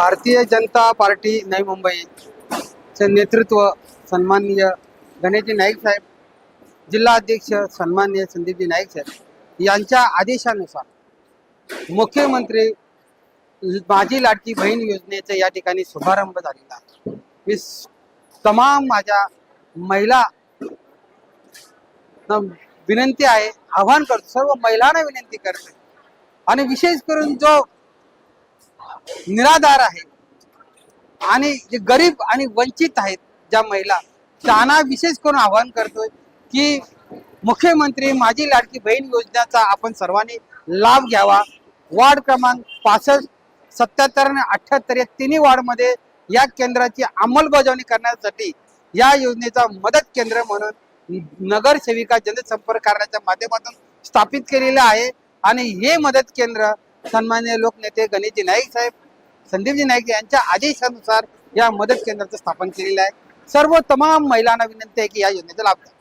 Bharatiya Janata party नवी मुंबईचे नेतृत्व सन्माननीय गणेशजी नाईक साहेब जिल्हा अध्यक्ष सन्माननीय संदीपजी नाईक साहेब यांच्या आदेशानुसार मुख्यमंत्री माझी लाडकी बहीण योजनेचा या ठिकाणी शुभारंभ झालेला आहे. मी तमाम माझ्या महिला विनंती आहे आव्हान करतो सर्व महिलांना विनंती करते आणि विशेष करून जो निराधार आहे आणि जे गरीब आणि वंचित आहेत ज्या महिला त्यांना विशेष करून आवाहन करतोय की मुख्यमंत्री माझी लाडकी बहीण योजनेचा आपण सर्वांनी लाभ घ्यावा. वार्ड क्रमांक पासष्ट सत्याहत्तर आणि अठ्याहत्तर या तिन्ही वार्डमध्ये या केंद्राची अंमलबजावणी करण्यासाठी या योजनेचा मदत केंद्र म्हणून नगरसेविका जनसंपर्क कार्याच्या माध्यमातून स्थापित केलेलं आहे. आणि हे मदत केंद्र सन्मान्य लोकनेते गणेशजी नाईक साहेब संदीपजी नाईक यांच्या आदेशानुसार या मदत केंद्राचं स्थापन केलेलं आहे. सर्व तमाम महिलांना विनंती आहे की या योजनेचा लाभ घ्या.